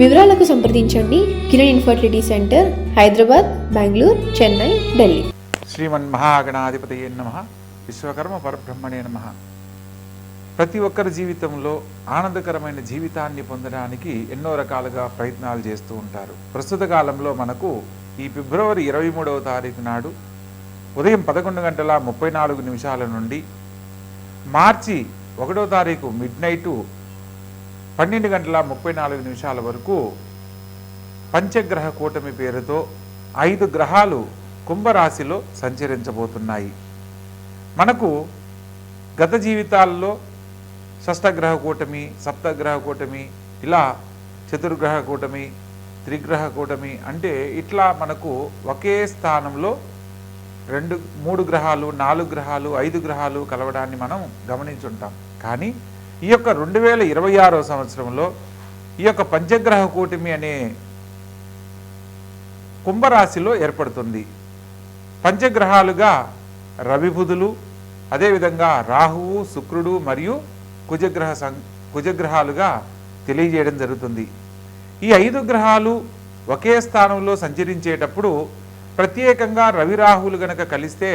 వివరాలకు సంప్రదించండి. Kiran infertility centre Hyderabad Bengaluru Chennai Delhi. Shriman Mahaganadhipati నమ? విశ్వకర్మ పరబ్రహ్మణే నమ. ప్రతి ఒక్కరి జీవితంలో ఆనందకరమైన జీవితాన్ని పొందడానికి ఎన్నో రకాలుగా ప్రయత్నాలు చేస్తూ ఉంటారు. ప్రస్తుత కాలంలో మనకు ఈ ఫిబ్రవరి ఇరవై మూడవ తారీఖు నాడు ఉదయం పదకొండు గంటల ముప్పై నాలుగు నిమిషాల నుండి మార్చి ఒకటో తారీఖు మిడ్ నైటు పన్నెండు గంటల ముప్పై నాలుగు నిమిషాల వరకు పంచగ్రహ కూటమి పేరుతో ఐదు గ్రహాలు కుంభరాశిలో సంచరించబోతున్నాయి. మనకు గత జీవితాల్లో షష్టగ్రహ కూటమి సప్తగ్రహ కూటమి ఇలా చతుర్గ్రహ కూటమి త్రిగ్రహ కూటమి అంటే ఇట్లా మనకు ఒకే స్థానంలో రెండు మూడు గ్రహాలు నాలుగు గ్రహాలు ఐదు గ్రహాలు కలవడాన్ని మనం గమనించుంటాం. కానీ ఈ యొక్క రెండు వేల ఇరవై ఆరో సంవత్సరంలో ఈ యొక్క పంచగ్రహ కూటమి అనే కుంభరాశిలో ఏర్పడుతుంది. పంచగ్రహాలుగా రవిబుధులు అదేవిధంగా రాహువు శుక్రుడు మరియు కుజగ్రహ సం కుజగ్రహాలుగా తెలియజేయడం జరుగుతుంది. ఈ ఐదు గ్రహాలు ఒకే స్థానంలో సంచరించేటప్పుడు ప్రత్యేకంగా రవి రాహువులు గనక కలిస్తే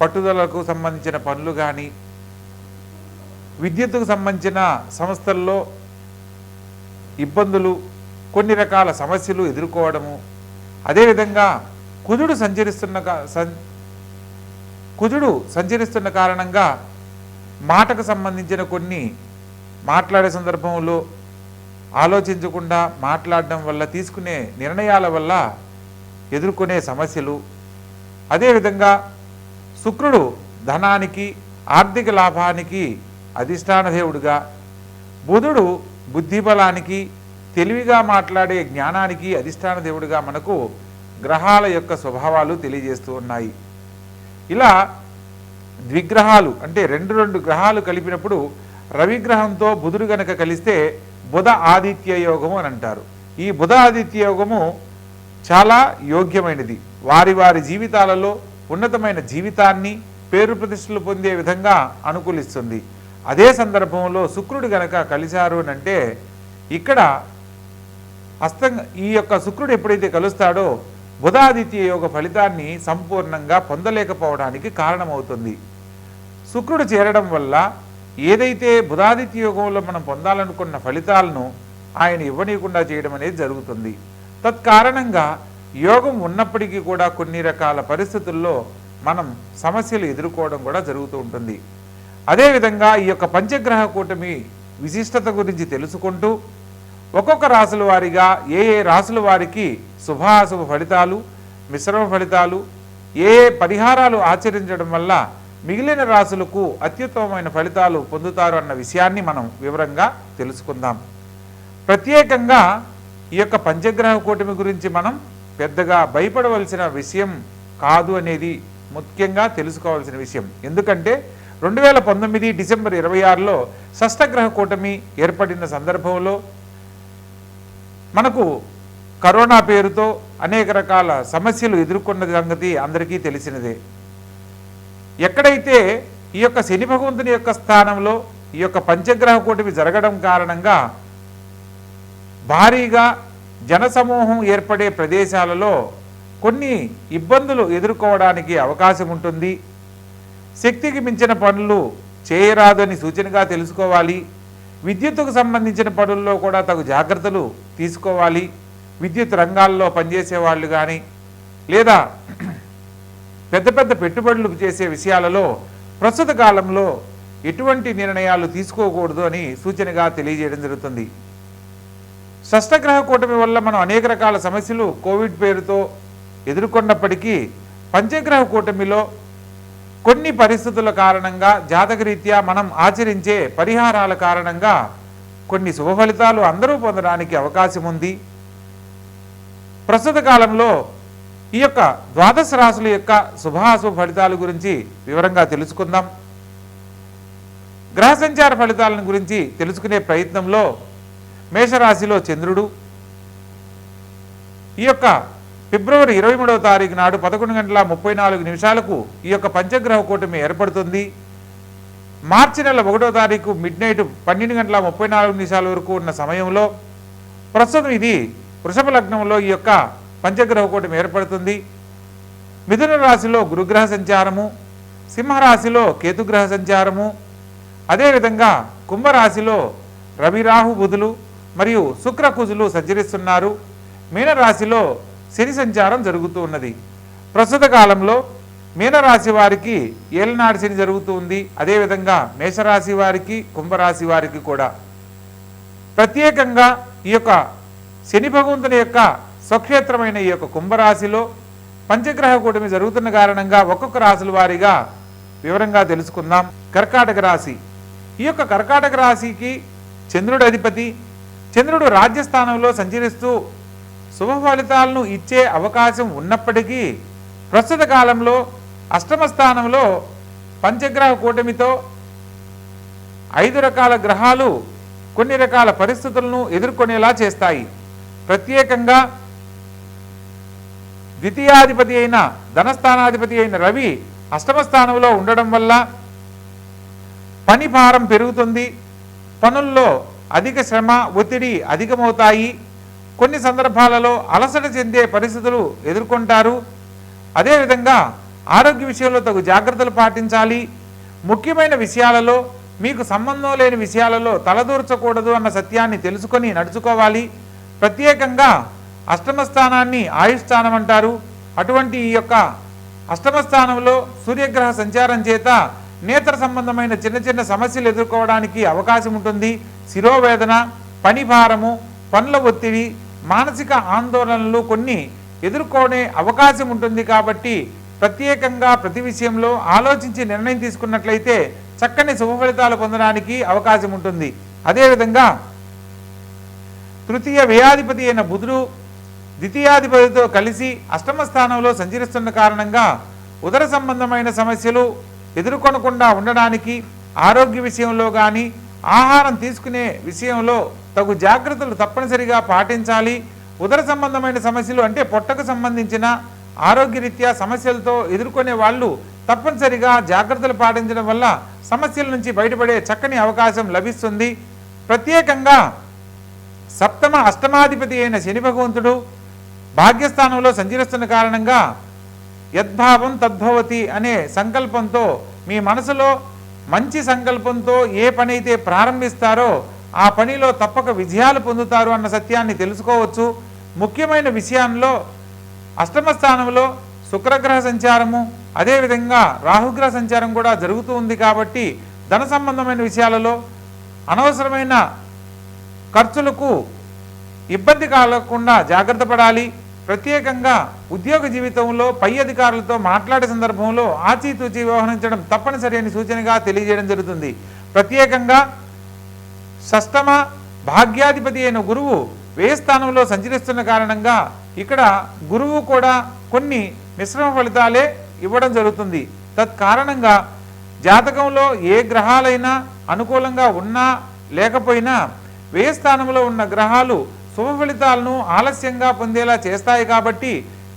పట్టుదలకు సంబంధించిన పనులు కానీ విద్యుత్తుకు సంబంధించిన సంస్థల్లో ఇబ్బందులు కొన్ని రకాల సమస్యలు ఎదుర్కోవడము. అదేవిధంగా కుజుడు సంచరిస్తున్న కా- సం- కుజుడు సంచరిస్తున్న కారణంగా మాటకు సంబంధించిన కొన్ని మాట్లాడే సందర్భంలో ఆలోచించకుండా మాట్లాడడం వల్ల తీసుకునే నిర్ణయాల వల్ల ఎదుర్కొనే సమస్యలు. అదేవిధంగా శుక్రుడు ధనానికి ఆర్థిక లాభానికి అధిష్టాన దేవుడుగా బుధుడు బుద్ధిబలానికి తెలివిగా మాట్లాడే జ్ఞానానికి అధిష్టాన దేవుడిగా మనకు గ్రహాల యొక్క స్వభావాలు తెలియజేస్తూ ఉన్నాయి. ఇలా ద్విగ్రహాలు అంటే రెండు రెండు గ్రహాలు కలిపినప్పుడు రవిగ్రహంతో బుధుడు గనక కలిస్తే బుధ ఆదిత్య యోగము అని అంటారు. ఈ బుధ ఆదిత్య యోగము చాలా యోగ్యమైనది. వారి వారి జీవితాలలో ఉన్నతమైన జీవితాన్ని పేరు ప్రతిష్టలు పొందే విధంగా అనుకూలిస్తుంది. అదే సందర్భంలో శుక్రుడు గనక కలిశారు అని అంటే ఇక్కడ హస్తంగ ఈ యొక్క శుక్రుడు ఎప్పుడైతే కలుస్తాడో బుధాదిత్య యోగ ఫలితాన్ని సంపూర్ణంగా పొందలేకపోవడానికి కారణమవుతుంది. శుక్రుడు చేరడం వల్ల ఏదైతే బుధాదిత్య యోగంలో మనం పొందాలనుకున్న ఫలితాలను ఆయన ఇవ్వనీయకుండా చేయడం అనేది జరుగుతుంది. తత్కారణంగా యోగం ఉన్నప్పటికీ కూడా కొన్ని రకాల పరిస్థితుల్లో మనం సమస్యలు ఎదుర్కోవడం కూడా జరుగుతూ ఉంటుంది. అదేవిధంగా ఈ యొక్క పంచగ్రహ కూటమి విశిష్టత గురించి తెలుసుకుంటూ ఒక్కొక్క రాసుల వారిగా ఏ ఏ రాసుల వారికి శుభాశుభ ఫలితాలు మిశ్రమ ఫలితాలు ఏ ఏ పరిహారాలు ఆచరించడం వల్ల మిగిలిన రాసులకు అత్యుత్తమమైన ఫలితాలు పొందుతారు అన్న విషయాన్ని మనం వివరంగా తెలుసుకుందాం. ప్రత్యేకంగా ఈ యొక్క పంచగ్రహ కూటమి గురించి మనం పెద్దగా భయపడవలసిన విషయం కాదు అనేది ముఖ్యంగా తెలుసుకోవాల్సిన విషయం. ఎందుకంటే రెండు వేల పంతొమ్మిది డిసెంబర్ ఇరవై ఆరులో షష్టగ్రహ కూటమి ఏర్పడిన సందర్భంలో మనకు కరోనా పేరుతో అనేక రకాల సమస్యలు ఎదుర్కొన్న సంగతి అందరికీ తెలిసినదే. ఎక్కడైతే ఈ యొక్క శని భగవంతుని యొక్క స్థానంలో ఈ యొక్క పంచగ్రహ కూటమి జరగడం కారణంగా భారీగా జనసమూహం ఏర్పడే ప్రదేశాలలో కొన్ని ఇబ్బందులు ఎదుర్కోవడానికి అవకాశం ఉంటుంది. శక్తికి మించిన పనులు చేయరాదని సూచనగా తెలుసుకోవాలి. విద్యుత్తుకు సంబంధించిన పనుల్లో కూడా తగు జాగ్రత్తలు తీసుకోవాలి. విద్యుత్ రంగాల్లో పనిచేసే వాళ్ళు కానీ లేదా పెద్ద పెద్ద పెట్టుబడులు చేసే విషయాలలో ప్రస్తుత కాలంలో ఎటువంటి నిర్ణయాలు తీసుకోకూడదు అని సూచనగా తెలియజేయడం జరుగుతుంది. షష్టగ్రహ కూటమి వల్ల మనం అనేక రకాల సమస్యలు కోవిడ్ పేరుతో ఎదుర్కొన్నప్పటికీ పంచగ్రహ కూటమిలో కొన్ని పరిస్థితుల కారణంగా జాతకరీత్యా మనం ఆచరించే పరిహారాల కారణంగా కొన్ని శుభ ఫలితాలు అందరూ పొందడానికి అవకాశం ఉంది. ప్రస్తుత కాలంలో ఈ యొక్క ద్వాదశ రాశుల యొక్క శుభాశుభ ఫలితాల గురించి వివరంగా తెలుసుకుందాం. గ్రహ సంచార ఫలితాలను గురించి తెలుసుకునే ప్రయత్నంలో మేషరాశిలో చంద్రుడు. ఈ యొక్క ఫిబ్రవరి ఇరవై మూడవ తారీఖు నాడు పదకొండు గంటల ముప్పై నాలుగు నిమిషాలకు ఈ యొక్క పంచగ్రహ కూటమి ఏర్పడుతుంది. మార్చి నెల ఒకటో తారీఖు మిడ్ నైట్ పన్నెండు గంటల ముప్పై నాలుగు నిమిషాల వరకు ఉన్న సమయంలో ప్రస్తుతం ఇది వృషభ లగ్నంలో ఈ యొక్క పంచగ్రహ కూటమి ఏర్పడుతుంది. మిథున రాశిలో గురుగ్రహ సంచారము సింహరాశిలో కేతుగ్రహ సంచారము అదేవిధంగా కుంభరాశిలో రవిరాహు బుధులు మరియు శుక్రకుజులు సంచరిస్తున్నారు. మీనరాశిలో శని సంచారం జరుగుతూ ఉన్నది. ప్రస్తుత కాలంలో మీనరాశి వారికి ఏలనాడు శని జరుగుతూ ఉంది. అదేవిధంగా మేషరాశి వారికి కుంభరాశి వారికి కూడా. ప్రత్యేకంగా ఈ యొక్క శని భగవంతుని యొక్క స్వక్షేత్రమైన ఈ యొక్క కుంభరాశిలో పంచగ్రహ కూటమి జరుగుతున్న కారణంగా ఒక్కొక్క రాశుల వారిగా వివరంగా తెలుసుకుందాం. కర్కాటక రాశి. ఈ యొక్క కర్కాటక రాశికి చంద్రుడు అధిపతి. చంద్రుడు రాజ్యస్థానంలో సంచరిస్తూ శుభ ఫలితాలను ఇచ్చే అవకాశం ఉన్నప్పటికీ ప్రస్తుత కాలంలో అష్టమ స్థానంలో పంచగ్రహ కూటమితో ఐదు రకాల గ్రహాలు కొన్ని రకాల పరిస్థితులను ఎదుర్కొనేలా చేస్తాయి. ప్రత్యేకంగా ద్వితీయాధిపతి అయిన ధనస్థానాధిపతి అయిన రవి అష్టమ స్థానంలో ఉండడం వల్ల పని భారం పెరుగుతుంది. పనుల్లో అధిక శ్రమ ఒత్తిడి అధికమవుతాయి. కొన్ని సందర్భాలలో అలసట చెందే పరిస్థితులు ఎదుర్కొంటారు. అదేవిధంగా ఆరోగ్య విషయంలో తగు జాగ్రత్తలు పాటించాలి. ముఖ్యమైన విషయాలలో మీకు సంబంధం లేని విషయాలలో తలదూర్చకూడదు అన్న సత్యాన్ని తెలుసుకొని నడుచుకోవాలి. ప్రత్యేకంగా అష్టమ స్థానాన్ని ఆయుష్ స్థానం అంటారు. అటువంటి ఈ యొక్క అష్టమ స్థానంలో సూర్యగ్రహ సంచారం చేత నేత్ర సంబంధమైన చిన్న చిన్న సమస్యలు ఎదుర్కోవడానికి అవకాశం ఉంటుంది. శిరోవేదన పని భారము పనుల ఒత్తిడి మానసిక ఆందోళనలు కొన్ని ఎదుర్కొనే అవకాశం ఉంటుంది కాబట్టి ప్రత్యేకంగా ప్రతి విషయంలో ఆలోచించి నిర్ణయం తీసుకున్నట్లయితే చక్కని శుభ ఫలితాలు పొందడానికి అవకాశం ఉంటుంది. అదేవిధంగా తృతీయ వ్యయాధిపతి అయిన బుధుడు ద్వితీయాధిపతితో కలిసి అష్టమ స్థానంలో సంచరిస్తున్న కారణంగా ఉదర సంబంధమైన సమస్యలు ఎదుర్కొనకుండా ఉండడానికి ఆరోగ్య విషయంలో కానీ ఆహారం తీసుకునే విషయంలో తగు జాగ్రత్తలు తప్పనిసరిగా పాటించాలి. ఉదర సంబంధమైన సమస్యలు అంటే పొట్టకు సంబంధించిన ఆరోగ్యరీత్యా సమస్యలతో ఎదుర్కొనే వాళ్ళు తప్పనిసరిగా జాగ్రత్తలు పాటించడం వల్ల సమస్యల నుంచి బయటపడే చక్కని అవకాశం లభిస్తుంది. ప్రత్యేకంగా సప్తమ అష్టమాధిపతి అయిన శని భగవంతుడు భాగ్యస్థానంలో సంచరిస్తున్న కారణంగా యద్భావం తద్భవతి అనే సంకల్పంతో మీ మనసులో మంచి సంకల్పంతో ఏ పనైతే ప్రారంభిస్తారో ఆ పనిలో తప్పక విజయాలు పొందుతారు అన్న సత్యాన్ని తెలుసుకోవచ్చు. ముఖ్యమైన విషయాల్లో అష్టమ స్థానంలో శుక్రగ్రహ సంచారము అదేవిధంగా రాహుగ్రహ సంచారం కూడా జరుగుతూ ఉంది కాబట్టి ధన సంబంధమైన విషయాలలో అనవసరమైన ఖర్చులకు ఇబ్బంది కాలకుండా జాగ్రత్త పడాలి. ప్రత్యేకంగా ఉద్యోగ జీవితంలో పై అధికారులతో మాట్లాడే సందర్భంలో ఆచితూచి వ్యవహరించడం తప్పనిసరి అని సూచనగా తెలియజేయడం జరుగుతుంది. ప్రత్యేకంగా షష్టమ భాగ్యాధిపతి అయిన గురువు వ్యయ స్థానంలో సంచరిస్తున్న కారణంగా ఇక్కడ గురువు కూడా కొన్ని మిశ్రమ ఫలితాలే ఇవ్వడం జరుగుతుంది. తత్కారణంగా జాతకంలో ఏ గ్రహాలైనా అనుకూలంగా ఉన్నా లేకపోయినా వ్యయ స్థానంలో ఉన్న గ్రహాలు శుభ ఫలితాలను ఆలస్యంగా పొందేలా చేస్తాయి కాబట్టి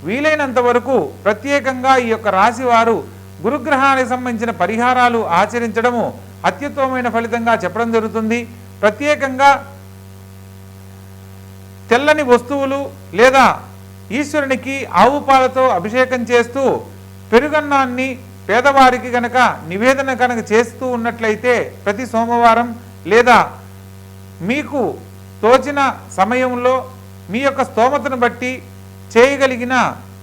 వీలైనంత వరకు ప్రత్యేకంగా ఈ యొక్క రాశి వారు గురుగ్రహానికి సంబంధించిన పరిహారాలు ఆచరించడము అత్యుత్తమమైన ఫలితంగా చెప్పడం జరుగుతుంది. ప్రత్యేకంగా తెల్లని వస్తువులు లేదా ఈశ్వరునికి ఆవు పాలతో అభిషేకం చేస్తూ పెరుగన్నాన్ని పేదవారికి గనక నివేదన కనుక చేస్తూ ఉన్నట్లయితే ప్రతి సోమవారం లేదా మీకు తోచిన సమయంలో మీ యొక్క స్తోమతను బట్టి చేయగలిగిన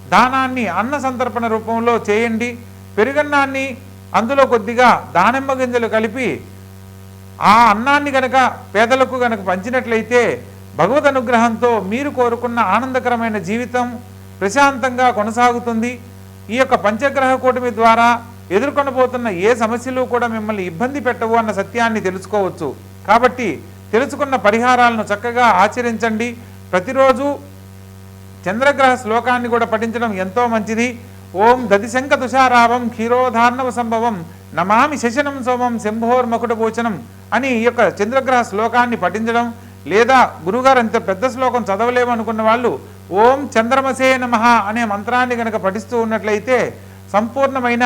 దానాన్ని అన్న సంతర్పణ రూపంలో చేయండి. పెరుగన్నాన్ని అందులో కొద్దిగా దానిమ్మ గింజలు కలిపి ఆ అన్నాన్ని గనక పేదలకు గనక పంచినట్లయితే భగవద్ అనుగ్రహంతో మీరు కోరుకున్న ఆనందకరమైన జీవితం ప్రశాంతంగా కొనసాగుతుంది. ఈ యొక్క పంచగ్రహ కూటమి ద్వారా ఎదుర్కొనబోతున్న ఏ సమస్యలు కూడా మిమ్మల్ని ఇబ్బంది పెట్టవు అన్న సత్యాన్ని తెలుసుకోవచ్చు. కాబట్టి తెలుసుకున్న పరిహారాలను చక్కగా ఆచరించండి. ప్రతిరోజు చంద్రగ్రహ శ్లోకాన్ని కూడా పఠించడం ఎంతో మంచిది. ఓం దదిశంక తుషారావం క్షీరోధార్ణవ సంభవం నమామి శశనం సోమం శంభోర్మకుటభూషణం అని ఈ యొక్క చంద్రగ్రహ శ్లోకాన్ని పఠించడం లేదా గురుగారు అంత పెద్ద శ్లోకం చదవలేమనుకున్న వాళ్ళు ఓం చంద్రమసే నమ అనే మంత్రాన్ని కనుక పఠిస్తూ ఉన్నట్లయితే సంపూర్ణమైన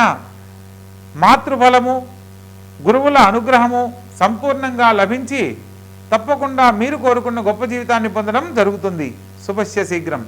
మాతృఫలము గురువుల అనుగ్రహము సంపూర్ణంగా లభించి తప్పకుండా మీరు కోరుకున్న గొప్ప జీవితాన్ని పొందడం జరుగుతుంది. శుభస్య శీఘ్రం.